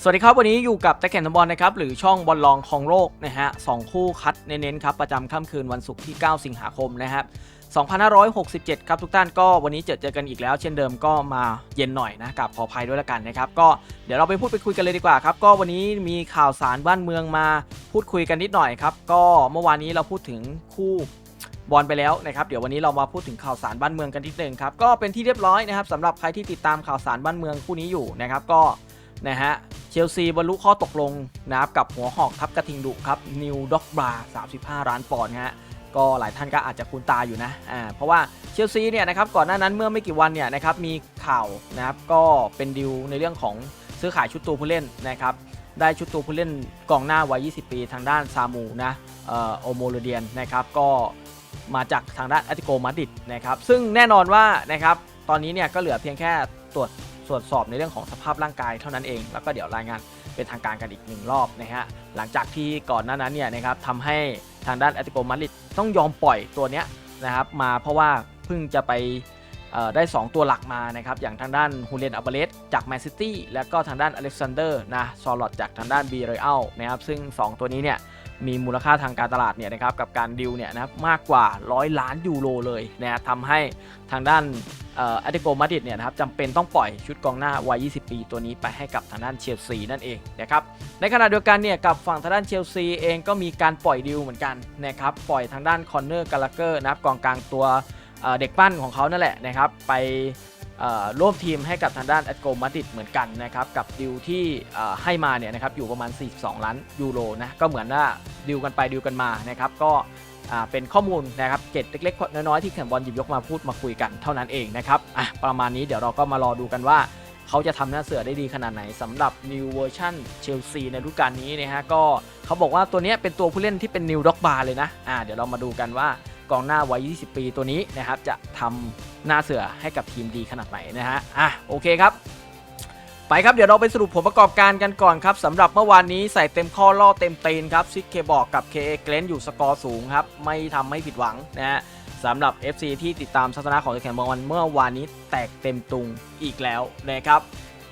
สวัสดีครับวันนี้อยู่กับตะแก่นบอลนะครับหรือช่องบอลลองของโลกนะฮะสองคู่คัดเน้นๆครับประจำค่ำคืนวันศุกร์ที่ 9 สิงหาคมนะครับ2567 ครับทุกท่านก็วันนี้เจอเจอกันอีกแล้ว เช่นเดิมก็มาเย็นหน่อยนะกับขออภัยด้วยละกันนะครับ ก็เดี๋ยวเราไปพูดไปคุยกันเลยดีกว่าครับก็วันนี้มีข่าวสารบ้านเมืองมาพูดคุยกันนิดหน่อยครับก็เมื่อวานนี้เราพูดถึงคู่บอลไปแล้วนะครับเดี๋ยววันนี้เรามาพูดถึงข่าวสารบ้านเมืองกันนิดนึงครับก็เป็นที่เรียบร้อยนะครับสำหรับใครที่ติดตามข่าวสารบ้านเมืองคู่นี้อยู่นะครับก็นะฮะ เชลซีบรรลุข้อตกลงนะครับกับหัวหอกทัพกระทิงดุครับนิวด็อกบรา35 ล้านปอนด์ฮะก็หลายท่านก็อาจจะคุ้นตาอยู่นะอ่าเพราะว่าเชลซีเนี่ยนะครับก่อนหน้านั้นเมื่อไม่กี่วันเนี่ยนะครับมีข่าวนะครับก็เป็นดิวในเรื่องของซื้อขายชุดตัวผู้เล่นนะครับได้ชุดตัวผู้เล่นกองหน้าวัย 20 ปีทางด้านซามูนะเอ่อโอโมโลเดียนนะครับก็มาจากทางด้านแอติโกมาดิดนะครับซึ่งแน่นอนว่านะครับตอนนี้เนี่ยก็เหลือเพียงแค่ตรวจ ตรวจสอบในเรื่องของสภาพร่างกายเท่านั้นเอง แล้วก็เดี๋ยวรายงานเป็นทางการกันอีกหนึ่งรอบนะฮะหลังจากที่ก่อนหน้านั้นเนี่ยนะครับทำให้ทางด้านแอตติโกมาริดต้องยอมปล่อยตัวเนี้ยนะครับมาเพราะว่าเพิ่งจะไปได้ 2 ตัวหลักมานะครับอย่างทางด้านฮูเลนอัลเบเลสจากแมนซิตี้แล้วก็ทางด้านอเล็กซานเดอร์นะซอลลอตจากทางด้านบีเรอัลนะครับซึ่ง 2 ตัวนี้เนี่ย มีมูลค่าทางการตลาดเนี่ยนะครับกับการดิวเนี่ยนะครับมากกว่า 100 ล้านยูโรเลยนะทำให้ทางด้านเอ่อแอตติโกมาดิดเนี่ยนะครับจำเป็นต้องปล่อยชุดกองหน้าวัย 20 ปีตัวนี้ไปให้กับทางด้านเชลซีนั่นเองนะครับในขณะเดียวกันเนี่ยกับฝั่งทางด้านเชลซีเองก็มีการปล่อยดิวเหมือนกันนะครับปล่อยทางด้านคอนเนอร์กาลาเกอร์นะครับกองกลางตัวเด็กปั้นของเขานั่นแหละนะครับไป ร่วมทีมให้กับทางด้านแอตโกมาดริดเหมือนกันนะครับกับดิวที่ให้มาเนี่ยนะครับอยู่ประมาณ 42 ล้านยูโรนะก็เหมือนว่าดิวกันไปดิวกันมานะครับก็เป็นข้อมูลนะครับเกร็ดเล็กๆ น้อยๆที่แข่งบอลหยิบยกมาพูดมาคุยกันเท่านั้นเองนะครับอะประมาณนี้เดี๋ยวเราก็มารอดูกันว่า เขาจะทำหน้าเสือได้ดีขนาดไหนสำหรับ New Version Chelsea ในฤดูกาลนี้นะฮะก็เขาบอกว่าตัวนี้เป็นตัวผู้เล่นที่เป็น New Dog Bar เลยนะอ่าเดี๋ยวเรามาดูกันว่า กองหน้าวัย 20 ปีตัวนี้นะครับจะทำหน้าเสือให้กับทีมดีขนาดไหนนะฮะอะโอเคครับ ไปครับเดี๋ยวเราไปสรุปผลประกอบการกันก่อนครับสำหรับเมื่อวานนี้ใส่เต็มข้อล่อเต็มตีนครับซิกเคบอกกับ KA เกรนอยู่สกอร์สูงครับไม่ทำให้ผิดหวังนะฮะสำหรับ FC ที่ติดตามทัศนะของตะแข่งบอลวันเมื่อวานนี้แตกเต็มตุงอีกแล้วนะครับ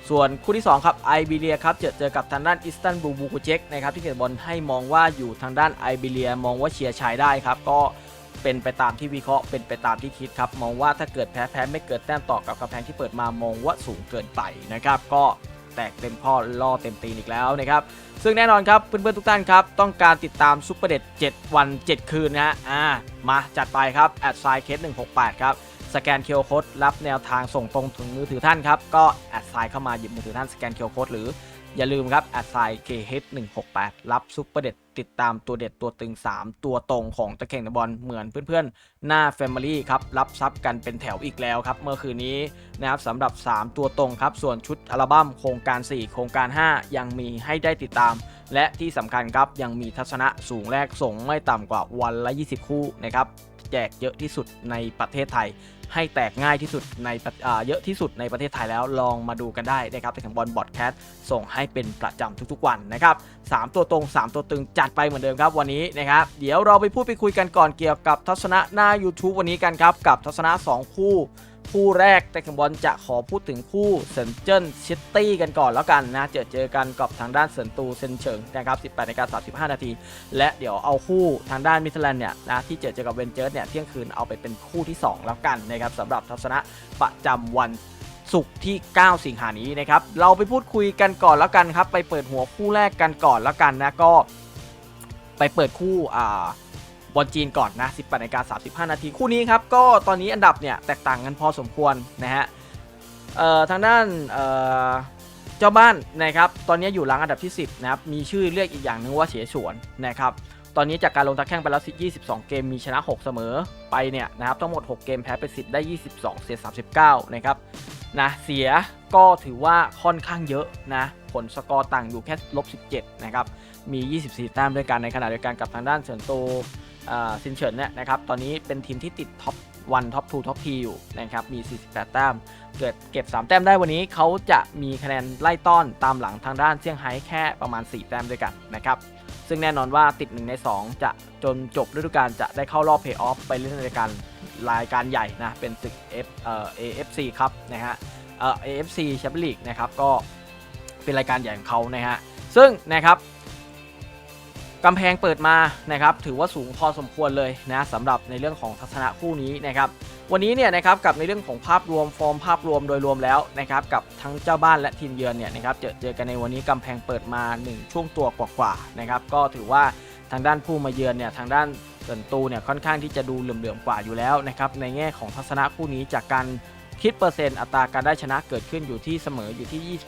ส่วนคู่ที่ 2 ครับไอเบเรียครับเจอเจอกับทางด้านอิสตันบูบูกูเจกนะครับที่เขียนบอลให้มองว่าอยู่ทางด้านไอเบเรียมองว่าเชียร์ชายได้ครับ ก็ เป็นไปตามที่วิเคราะห์เป็นไปตามที่คิดครับ มองว่าถ้าเกิดแพ้แพ้ไม่เกิดแต้มต่อกับกำแพงที่เปิดมามองว่าสูงเกินไปนะครับ ก็แตกเต็มข้อล่อเต็มตีนอีกแล้วนะครับ ซึ่งแน่นอนครับเพื่อนๆทุกท่านครับ ต้องการติดตามซุปเปอร์เด็ด7 วัน 7 คืนนะฮะอ่ามาจัดไปครับแอดไซน์เคส168 ครับสแกนเค r โค้ดรับแนวทางส่งตรงถึงมือถือท่านครับ ก็แอดไซน์เข้ามาหยิบมือถือท่านสแกนเค r โค้ดหรืออย่าลืมครับแอดไซน์ KH168 รับซุปเปอร์เด็ด ติดตามตัวเด็ดตัวตึง 3 ตัวตรงของตะเข่งตะบอลเหมือนเพื่อนๆ หน้า Family ครับ รับซับกันเป็นแถวอีกแล้วครับ เมื่อคืนนี้นะครับสำหรับ 3 ตัวตรงครับ ส่วนชุดอัลบั้มโครงการ 4 โครงการ 5 ยังมีให้ได้ติดตาม และที่สำคัญครับยังมีทัศนะสูงแรกส่งไม่ต่ำกว่าวันละ 20 คู่นะครับแจกเยอะที่สุดในประเทศไทย ให้แตกง่ายที่สุดในประอ่าเยอะที่สุดในประเทศไทยแล้วลองมาดูกันได้นะครับแต่ของบอลบอดแคสส่งให้เป็นประจำทุกๆวันนะครับ3ตัวตรง 3 ตัวตึงจัดไปเหมือนเดิมครับวันนี้นะครับเดี๋ยวเราไปพูดไปคุยกันก่อนเกี่ยวกับทัศนะหน้า YouTube วันนี้กันครับกับทัศนะ 2 คู่ คู่แรกแต่ขบอลจะขอพูดถึงคู่เซนเจิ้นชิตตี้กันก่อนแล้วกันนะ เจอเจอกันกับทางด้านเซินตูเซนเฉิงนะครับ 18นาฬิกา35 นาที และเดี๋ยวเอาคู่ทางด้านมิทแลนเนี่ยนะที่เจอเจอกับเวนเจอร์เนี่ยเที่ยงคืนเอาไปเป็นคู่ที่ 2 แล้วกันนะครับสำหรับทัศนะประจำวันศุกร์ที่ 9 สิงหานี้นะครับ เราไปพูดคุยกันก่อนแล้วกันครับ ไปเปิดหัวคู่แรกกันก่อนแล้วกันนะก็ ไปเปิดคู่อ่า บอลจีนก่อนนะ 18นาฬิกา35 นาที คู่นี้ครับ ก็ตอนนี้อันดับเนี่ยแตกต่างกันพอสมควรนะฮะทางด้านเจ้าบ้านนะครับ ตอนนี้อยู่หลังอันดับที่ 10 นะครับ มีชื่อเรียกอีกอย่างหนึงว่าเฉียฉวนนะครับ ตอนนี้จากการลงทักแข่งไปแล้ว22 เกม มีชนะ 6 เสมอไปเนี่ยนะครับ ทั้งหมด 6 เกมแพ้ไป 10 ได้ 22 เสีย 39 นะครับ นะ เสียก็ถือว่าค่อนข้างเยอะนะ ผลสกอร์ต่างอยู่แค่ลบ 17 นะครับ มี 24 แต้มด้วยกัน ในขณะเดียวกันกับทางด้านเฉินโต ซินเฉินเนี่ยนะครับตอนนี้เป็นทีมที่ติดท็อปวันท็อปทูท็อปทีอยู่นะครับมี 48 แต้ม เกิดเก็บ 3 แต้มได้วันนี้เขาจะมีคะแนนไล่ต้อนตามหลังทางด้านเซี่ยงไฮ้แค่ประมาณ 4 แต้มด้วยกันนะครับซึ่งแน่นอนว่าติด 1 ใน 2 จะจนจบฤดูกาลจะได้เข้ารอบเพย์ออฟไปเล่นรายการรายการใหญ่นะ เป็นศึก F เอ่อ AFC ครับนะฮะเอ่อ AFC Champions League นะครับก็เป็นรายการใหญ่ของเขานะฮะซึ่งนะครับ กำแพงเปิดมานะครับถือว่าสูงพอสมควรเลยนะสำหรับในเรื่องของทัศนะคู่นี้นะครับวันนี้เนี่ยนะครับกับในเรื่องของภาพรวมฟอร์มภาพรวมโดยรวมแล้วนะครับกับทั้งเจ้าบ้านและทีมเยือนเนี่ยนะครับเจอเจอกันในวันนี้กำแพงเปิดมา 1 ช่วงตัวกว่าๆนะครับก็ถือว่าทางด้านผู้มาเยือนเนี่ยทางด้านเซินตูเนี่ยค่อนข้างที่จะดูเหลื่อมๆกว่าอยู่แล้วนะครับในแง่ของทัศนะคู่นี้จากการ คิดเปอร์เซ็นต์อัตราการได้ชนะเกิดขึ้นอยู่ที่เสมออยู่ที่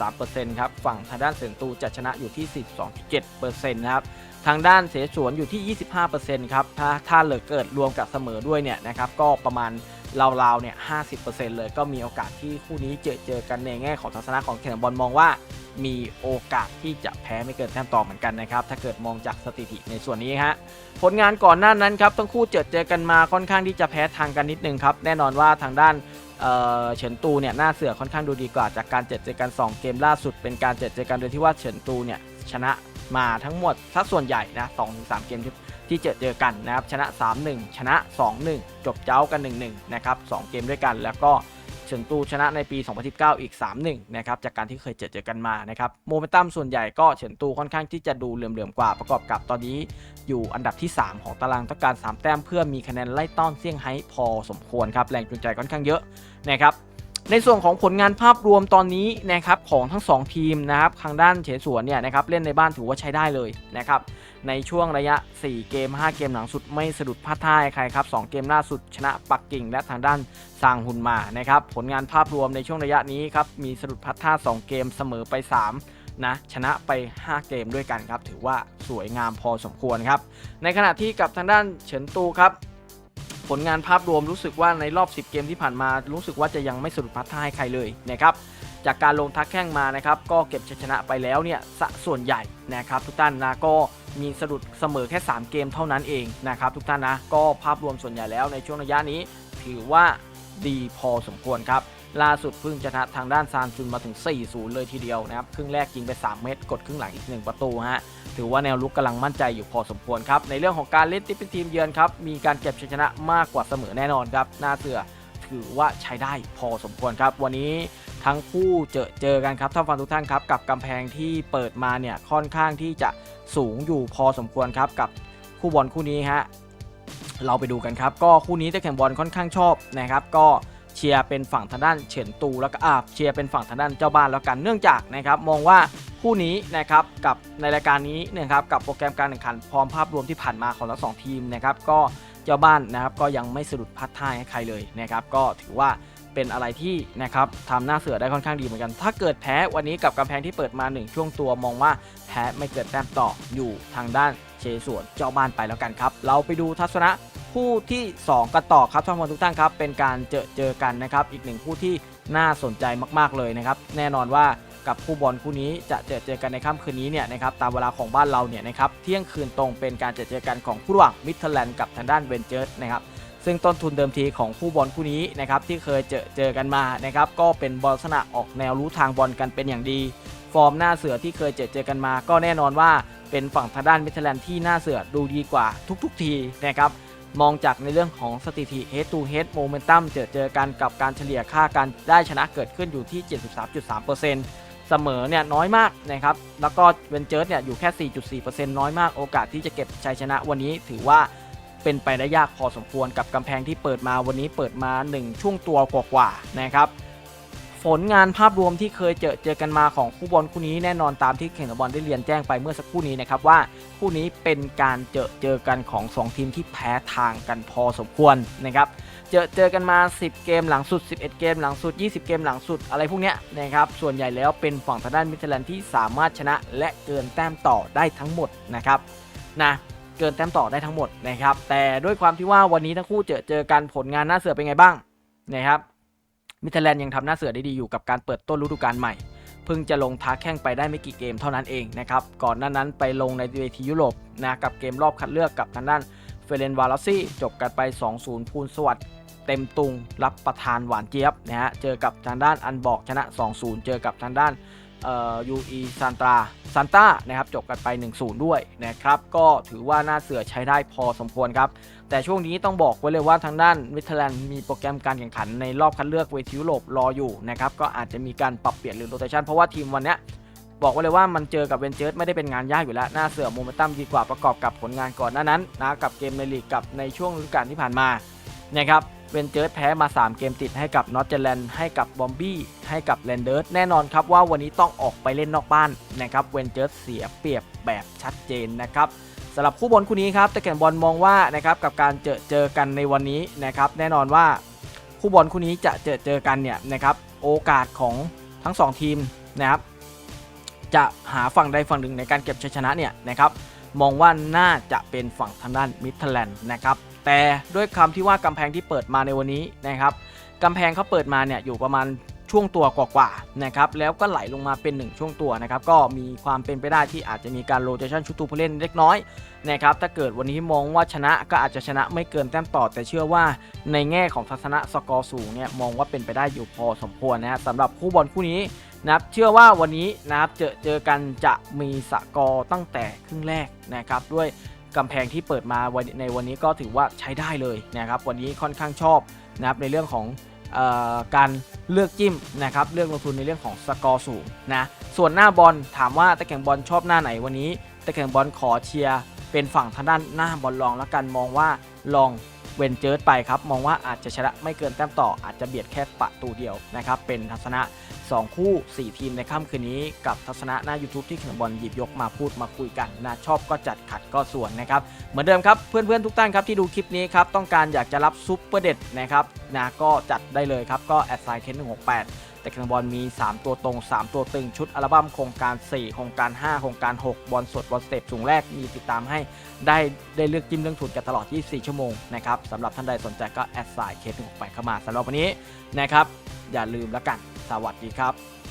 29.3%ครับ ฝั่งทางด้านเซินตูจะชนะอยู่ที่ 42.7%นะครับ ทางด้านเสฉวนอยู่ที่ 25%ครับ ถ้าถ้าเหลือเกิดรวมกับเสมอด้วยเนี่ยนะครับ ก็ประมาณราวๆเนี่ย 50%เลย ก็มีโอกาสที่คู่นี้เจอเจอกันในแง่ของทัศนะของแข่งบอลมองว่า มีโอกาสที่จะแพ้ไม่เกินแต้มต่อเหมือนกันนะครับ ถ้าเกิดมองจากสถิติในส่วนนี้ฮะ ผลงานก่อนหน้านั้นครับ ทั้งคู่เจอเจอกันมาค่อนข้างที่จะแพ้ทางกันนิดนึงครับ แน่นอนว่าทางด้าน เฉินตูเนี่ยหน้าเสือค่อนข้างดูดีกว่าจากการเจ็ดเจอกัน 2 เกมล่าสุด เป็นการเจ็ดเจอกันโดยที่ว่าเฉินตูเนี่ยชนะมาทั้งหมดสักส่วนใหญ่นะ2-3เกมที่ที่เจอเจอกันนะครับชนะ 3-1 ชนะ 2-1 จบเจ้ากัน 1-1 นะครับ 2 เกมด้วยกันแล้วก็ ฉินตูชนะในปี 2019 อีก 3-1 นะครับ จากการที่เคยเจอเจอกันมานะครับ โมเมนตัมส่วนใหญ่ก็เฉินตูค่อนข้างที่จะดูเหลื่อมๆกว่า ประกอบกับตอนนี้อยู่อันดับที่ 3 ของตารางต้องการ 3 แต้มเพื่อมีคะแนนไล่ต้อนเซี่ยงไฮ้พอสมควรครับ แรงจูงใจค่อนข้างเยอะนะครับ ในส่วนของผลงานภาพรวมตอนนี้นะครับของทั้ง 2 ทีมนะครับทางด้านเฉสวนเนี่ยนะครับเล่นในบ้านถือว่าใช้ได้เลยนะครับในช่วงระยะ 4 เกม 5 เกมหลังสุดไม่สะดุดพลาดท่าใครครับ 2 เกมล่าสุดชนะปักกิ่งและทางด้านซางฮุนมานะครับผลงานภาพรวมในช่วงระยะนี้ครับมีสะดุดพลาดท่า 2 เกมเสมอไป 3นะชนะไป 5 เกมด้วยกันครับ ถือว่าสวยงามพอสมควรครับ ในขณะที่กับทางด้านเฉินตูครับ ลงานภาพรวมรู้สึกว่าในรอบ 10 เกมที่ผ่านมา รู้สึกว่าจะยังไม่สะดุดพัดท่าให้ใครเลยนะครับจากการลงทักแข้งมานะครับก็เก็บชัยชนะไปแล้วเนี่ยสะส่วนใหญ่นะครับทุกท่านนะก็มีสะดุดเสมอแค่ 3 เกมเท่านั้นเองนะครับทุกท่านนะก็ภาพรวมส่วนใหญ่แล้วในช่วงระยะนี้ ถือว่าดีพอสมควรครับล่าสุดเพิ่งชนะทางด้านซานจุนมาถึง 4-0 เลยทีเดียวนะครับครึ่งแรกยิงไป 3 เม็ดกดครึ่งหลังอีก 1 ประตูฮะ ถือว่าแนวลุกกำลังมั่นใจอยู่พอสมควรครับ ในเรื่องของการเล่นที่เป็นทีมเยือนครับ มีการเก็บชัยชนะมากกว่าเสมอแน่นอนครับหน้าเสือถือว่าใช้ได้พอสมควรครับ วันนี้ทั้งคู่เจอเจอกันครับท่านฟังทุกท่านครับกับกำแพงที่เปิดมาเนี่ยค่อนข้างที่จะสูงอยู่พอสมควรครับกับคู่บอลคู่นี้ฮะเราไปดูกันครับ ก็คู่นี้แต่แข่งบอลค่อนข้างชอบนะครับก็เชียร์เป็นฝั่งทางด้านเฉินตูแล้วก็อาเชียร์เป็นฝั่งทางด้านเจ้าบ้านแล้วกันเนื่องจากนะครับมองว่า คู่นี้นะครับกับในรายการนี้นะครับกับโปรแกรมการแข่งขันพร้อมภาพรวมที่ผ่านมาของทั้งสองทีมนะครับก็เจ้าบ้านนะครับก็ยังไม่สะดุดพัดท่าให้ใครเลยนะครับก็ถือว่าเป็นอะไรที่นะครับทำหน้าเสือได้ค่อนข้างดีเหมือนกัน ถ้าเกิดแพ้วันนี้กับกำแพงที่เปิดมาหนึ่งช่วงตัวมองว่าแพ้ไม่เกิดแต้มต่ออยู่ทางด้านเชสวนเจ้าบ้านไปแล้วกันครับ เราไปดูทัศนะคู่ที่ 2 กันต่อครับท่านผู้ชมทุกท่านครับ เป็นการเจอเจอกันนะครับ อีกหนึ่งคู่ที่น่าสนใจมาก ๆ เลยนะครับ แน่นอนว่า กับคู่บอลคู่นี้จะเจอเจอกันในค่ำคืนนี้เนี่ยนะครับตามเวลาของบ้านเราเนี่ยนะครับเที่ยงคืนตรงเป็นการเจอเจอกันของคู่ระหว่างมิทแลนด์กับทางด้านเวนเจอร์นะครับซึ่งต้นทุนเดิมทีของคู่บอลคู่นี้นะครับที่เคยเจอเจอกันมานะครับก็เป็นบอลลักษณะออกแนวรู้ทางบอลกันเป็นอย่างดี ฟอร์มหน้าเสือที่เคยเจอเจอกันมา ก็แน่นอนว่าเป็นฝั่งทางด้านมิทแลนด์ที่หน้าเสือดูดีกว่าทุก ๆ ทีนะครับมองจากในเรื่องของสถิติ head to head momentum เจอเจอกันกับการเฉลี่ยค่าการได้ชนะเกิดขึ้นอยู่ที่ 73.3% เสมอเนี่ยน้อยมากนะครับ แล้วก็เวนเจอร์เนี่ยอยู่แค่ 4.4%น้อยมาก โอกาสที่จะเก็บชัยชนะวันนี้ถือว่าเป็นไปได้ยากพอสมควรกับกำแพงที่เปิดมาวันนี้เปิดมา 1 ช่วงตัวกว่าๆนะครับ ผลงานภาพรวมที่เคยเจอเจอกันมาของคู่บอลคู่นี้แน่นอนตามที่แข่งบบอลได้เรียนแจ้งไปเมื่อสักครู่นี้นะครับว่าคู่นี้เป็นการเจอเจอกันของ 2 ทีมที่แพ้ทางกันพอสมควรนะครับ เจอเจอกันมา 10 เกมหลังสุด 11 เกมหลังสุด 20 เกมหลังสุดอะไรพวกเนี้ยนะครับส่วนใหญ่แล้วเป็นฝั่งทางด้านมิทแลนที่สามารถชนะและเกินแต้มต่อได้ทั้งหมดนะครับนะเกินแต้มต่อได้ทั้งหมดนะครับแต่ด้วยความที่ว่าวันนี้ทั้งคู่เจอเจอกันผลงานหน้าเสือเป็นไงบ้างนะครับมิทแลนยังทำหน้าเสือได้ดีอยู่กับการเปิดต้นฤดูกาลใหม่เพิ่งจะลงท้าแข่งไปได้ไม่กี่เกมเท่านั้นเองนะครับก่อนหน้านั้นไปลงในเวทียุโรปนะกับเกมรอบคัดเลือกกับทางด้านเฟเรนวาลซี่จบกันไป 2-0 พูนสวัสดิ์ เต็มตุงรับประทานหวานเจี๊ยบนะฮะเจอกับทางด้านอันบอกชนะ 2-0 เจอกับทางด้านยูอีซานตาซานต้านะครับจบกันไป 1-0 ด้วยนะครับก็ถือว่าน้าเสือใช้ได้พอสมควรครับ แต่ช่วงนี้ต้องบอกไว้เลยว่าทางด้านมิทแลนด์มีโปรแกรมการแข่งขันในรอบคัดเลือกเวทียุโรปรออยู่นะครับก็อาจจะมีการปรับเปลี่ยนหรือโรเตชันเพราะว่าทีมวันนี้บอกไว้เลยว่ามันเจอกับเวนเจอร์ไม่ได้เป็นงานยากอยู่แล้วน้าเสือโมเมนตัมดีกว่าประกอบกับผลงานก่อนหน้านั้นนะกับเกมในลีกกับในช่วงฤดูกาลที่ผ่านมา นะครับเวนเจอร์แพ้มา 3 เกมติดให้กับนอตเจแลนด์ให้กับบอมบี้ให้กับแลนเดอร์แน่นอนครับว่าวันนี้ต้องออกไปเล่นนอกบ้านนะครับเวนเจอร์เสียเปรียบแบบชัดเจนนะครับสำหรับคู่บอลคู่นี้ครับต่แก่นบอลมองว่านะครับกับการเจอเจอกันในวันนี้นะครับแน่นอนว่าคู่บอลคู่นี้จะเจอเจอกันเนี่ยนะครับโอกาสของทั้ง 2 ทีมนะครับจะหาฝั่งใดฝั่งหนึ่งในการเก็บชัยชนะเนี่ยนะครับมองว่าน่าจะเป็นฝั่งทางด้านมิดแลนด์นะครับ แต่ด้วยคำที่ว่ากำแพงที่เปิดมาในวันนี้นะครับกำแพงเขาเปิดมาเนี่ยอยู่ประมาณช่วงตัวกว่าๆนะครับแล้วก็ไหลลงมาเป็น 1 ช่วงตัวนะครับก็มีความเป็นไปได้ที่อาจจะมีการโรเ t ชันชุดตัวผู้เล่นเล็กน้อยนะครับถ้าเกิดวันนี้มองว่าชนะก็อาจจะชนะไม่เกินแต้มต่อ แต่เชื่อว่าในแง่ของทัศนะสกอร์สูงเนี่ยมองว่าเป็นไปได้อยู่พอสมควรนะฮะสำหรับคู่บอลคู่นี้นะครับเชื่อว่าวันนี้นะครับเจอเจอกันจะมีสกอร์ตั้งแต่ครึ่งแรกนะครับด้วย กำแพงที่เปิดมาวันในวันนี้ก็ถือว่าใช้ได้เลยนะครับ วันนี้ค่อนข้างชอบนะครับในเรื่องของออการเลือกจิ้มนะครับ เลือกลงทุนในเรื่องของสกอร์สูงนะ ส่วนหน้าบอลถามว่าตะแข่งบอลชอบหน้าไหนวันนี้ตะแข่งบอลขอเชียร์เป็นฝั่งทางด้านหน้าบอลลองแล้วกันมองว่าลองเวนเจิร์ดไปครับ มองว่าอาจจะชนะไม่เกินแต้มต่ออาจจะเบียดแค่ประตูเดียวนะครับ เป็นทัศนะ2 คู่ 4 ทีมในค่ำคืนนี้กับทัศนะหน้า YouTube ที่ข่งบอลหยิบยกมาพูดมาคุยกันนะชอบก็จัดขัดก็ส่วนนะครับ เหมือนเดิมครับเพื่อนๆทุกท่านครับที่ดูคลิปนี้ครับต้องการอยากจะรับซุปเปอร์เด็ดนะครับนะก็จัดได้เลยครับก็แอดไซน์เคนหนึ่งหกแปดแต่ข่งบอลมี 3 ตัวตรง 3 ตัวตึงชุดอัลบั้มโครงการ 4 โครงการ 5 โครงการ 6 บอลสดบอลสเตปสูงแรกมีติดตามให้ได้ได้เลือกจิ้มเรื่องทุนกันตลอด 24 ชั่วโมงนะครับสำหรับท่านใดสนใจก็แอดไซน์เคสหนึ่งหกแปดเข้ามาสำหรับวันนี้นะครับอย่าลืมแล้วกัน สวัสดีครับ